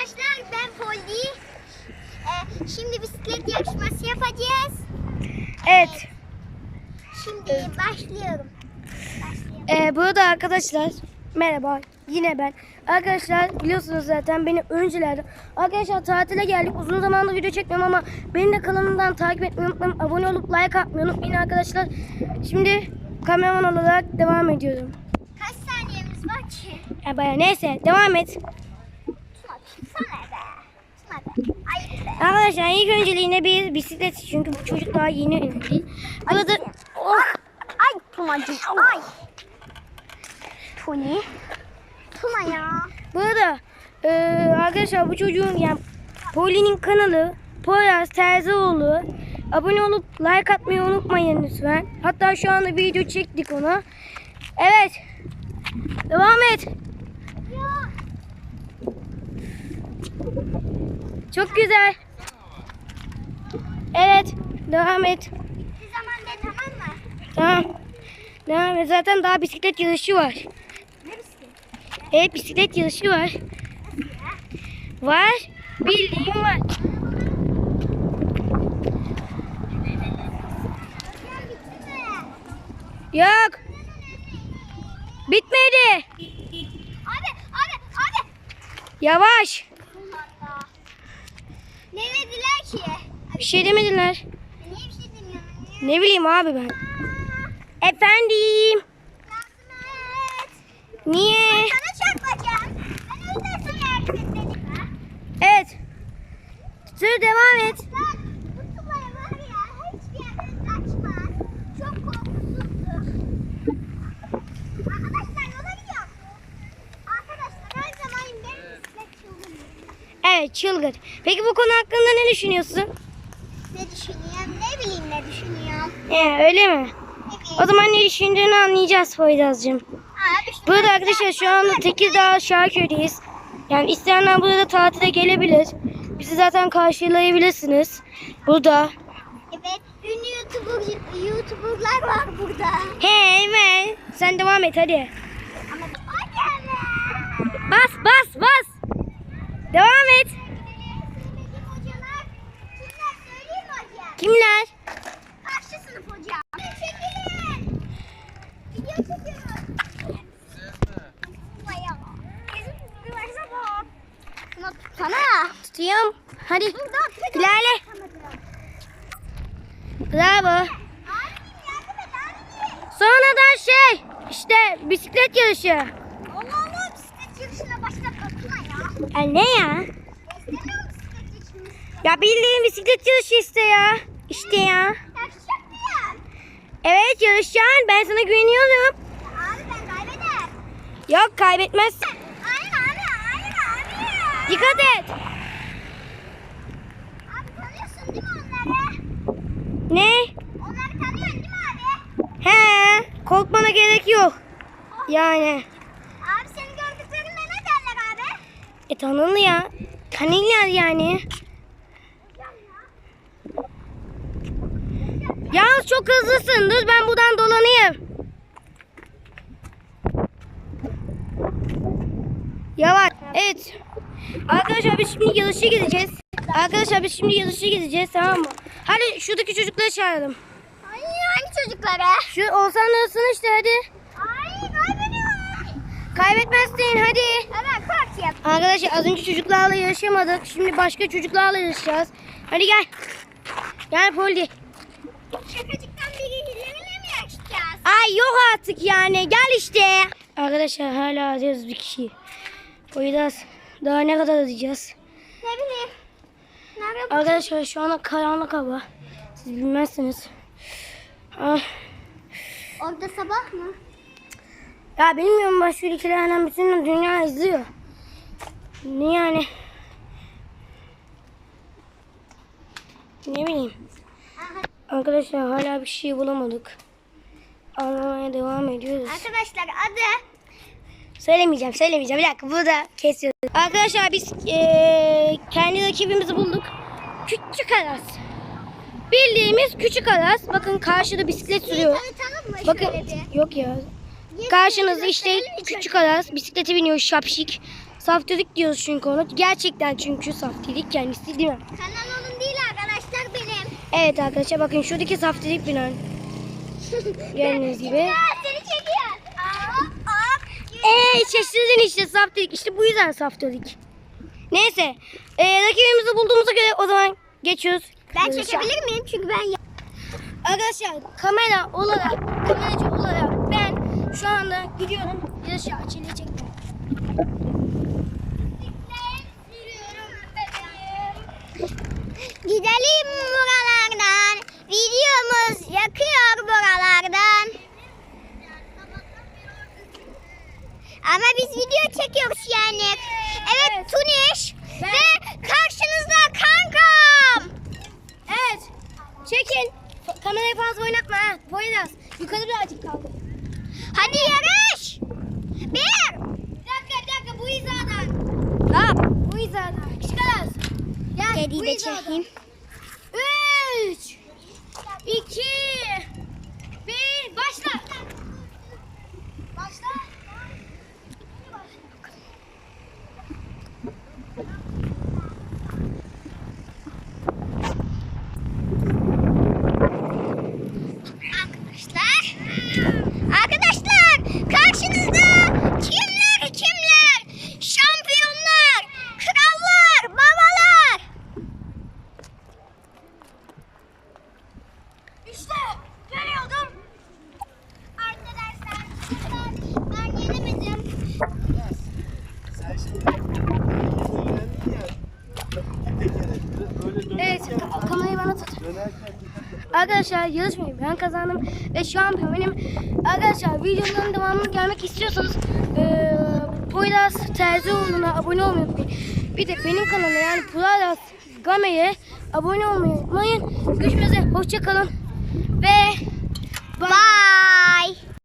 Arkadaşlar ben Polly. Ee, şimdi bisiklet yarışması yapacağız. Evet. Şimdi başlıyorum. Başlıyorum. Ee, burada arkadaşlar merhaba yine ben. Arkadaşlar biliyorsunuz zaten beni öncelerde. Arkadaşlar tatile geldik. Uzun zamandır video çekmiyorum ama beni de kanalımdan takip etmeyi unutmayın. Abone olup like atmayı unutmayın arkadaşlar. Şimdi kameraman olarak devam ediyorum. Kaç saniyemiz var ki? Ya baya neyse devam et. Tuna sana be. Tuna be. Ayıp be. Arkadaşlar ilk önceliğine bir bisiklet çünkü bu çocuk daha yeni önemli. Burada oh, Ay Tunacığım ay. Tuni. Tuna ya. burada e, arkadaşlar bu çocuğun yani Poli'nin kanalı Poyraz Terzioğlu. Abone olup like atmayı unutmayın lütfen. Hatta şu anda video çektik ona. Evet. Devam et. Çok güzel. Evet. Devam et. Bir zaman de tamam mı? Tamam. Devam et. Zaten daha bisiklet yarışı var. Neresi? Evet bisiklet yarışı var. Var. Bildiğim var. Yok. Bitmedi. Abi abi abi. Yavaş. Allah. Ne dediler ki? Bir şey demediler. Ne bileyim abi ben. Efendim. Niye? Evet. Sür devam et. Evet çılgın. Peki bu konu hakkında ne düşünüyorsun? Ne düşünüyorum ne bileyim ne düşünüyorum. Ee, öyle mi? O zaman ne anlayacağız Poyraz'cığım. Burada arkadaşlar şu anda Tekirdağ Şarköy'deyiz. Yani isteyenler burada tatile gelebilir. Bizi zaten karşılayabilirsiniz. Burada. Evet ünlü YouTuber, YouTuber'lar var burada. Hey man. Sen devam et hadi. Tutuyorum. Hadi. İlerle. Bravo. Abicim. Sonradan şey. işte bisiklet yarışı. Allah Allah bisiklet yarışına başlatmasına ya. Ya ne ya? Ya bildiğin bisiklet yarışı işte ya. İşte ya. Evet yarışacaksın. Ben sana güveniyorum. Abi ben kaybeder. Yok kaybetmezsin. Dikkat et. Abi tanıyorsun değil mi onları? Ne? Onları tanıyorsun değil mi abi? He. Korkmana gerek yok. Yani. Abi seni gördüklerinde ne derler abi? E tanınlı ya. Tanırlar yani. Yalnız çok hızlısın. Dur ben buradan dolanayım. Yavaş. Evet. Arkadaşlar biz şimdi yarışa gideceğiz. Arkadaşlar biz şimdi yarışa gideceğiz tamam mı? Hadi şuradaki çocukları çağıralım. Ay hangi çocuklara? Şu olsan arasın işte hadi. Ay kaybediyorum. Kaybetmezsin hadi. Hemen park yap. Arkadaşlar az önce çocuklarla yarışamadık. Şimdi başka çocuklarla yarışacağız. Hadi gel. Gel Poldi. Şakacıktan birileriyle mi yarışacağız? Ay yok artık yani. Gel işte. Arkadaşlar hala arıyoruz bir kişiyi. Poyraz daha ne kadar arayacağız? Ne bileyim. Nerede? Arkadaşlar şu anda karanlık hava. Siz bilmezsiniz. Ah. Orada sabah mı? Ya bilmiyorum başka ülkelerden bütün dünya izliyor. Ne yani? Ne bileyim. Arkadaşlar hala bir şey bulamadık. Anlamaya devam ediyoruz. Arkadaşlar adı Söylemeyeceğim, söylemeyeceğim. Bir dakika burada kesiyoruz. Arkadaşlar biz eee, kendi rakibimizi bulduk. Küçük Aras. Bildiğimiz küçük Aras. Bakın karşıda bisiklet sürüyor. Bakın yok ya. Karşınızda işte küçük Aras bisiklete biniyor şapşik. Saftirik diyoruz çünkü onu. Gerçekten çünkü saftirik kendisi değil mi? Kanal onun değil arkadaşlar benim. Evet arkadaşlar bakın şuradaki saftirik binen. Gördüğünüz gibi. Eee şaşırdın işte saftirik. İşte bu yüzden saftirik. Neyse. Ee, rakibimizi bulduğumuza göre o zaman geçiyoruz. Ben çekebilir miyim? Çünkü ben Arkadaşlar kamera olarak, kameracı olarak ben şu anda gidiyorum yarışa açılacak. Gidelim buralardan. Videomuz yakıyor buralardan. Ama biz video çekiyoruz yani. Evet, Evet. Tuniş Ben- ve karşınızda kankam. Evet. Çekin. Kamerayı fazla oynatma ha. Poyraz. Yukarı birazcık kaldı. Hadi yarış. Bir. Bir dakika bir dakika bu hizadan. Hop. Bu hizadan. Çıkarız. Gel Kediyi bu de hizadan. çekeyim. Üç. iki, Bir. Başla. Başla. Arkadaşlar. Arkadaşlar karşınızda kimler kimler? Şampiyonlar, krallar, babalar. İşte geliyordum. Arkadaşlar ben yenemedim. Sen şimdi ilgilendin ya. Bir kere böyle dönerken, Evet ka- kamerayı bana tut. Arkadaşlar yarışmayı ben kazandım ve şu an benim arkadaşlar videoların devamını gelmek istiyorsanız eee Poyraz Terzioğlu'na abone olmayı unutmayın. Bir de benim kanalıma yani Poyraz Game'ye abone olmayı unutmayın. Görüşmek üzere hoşçakalın ve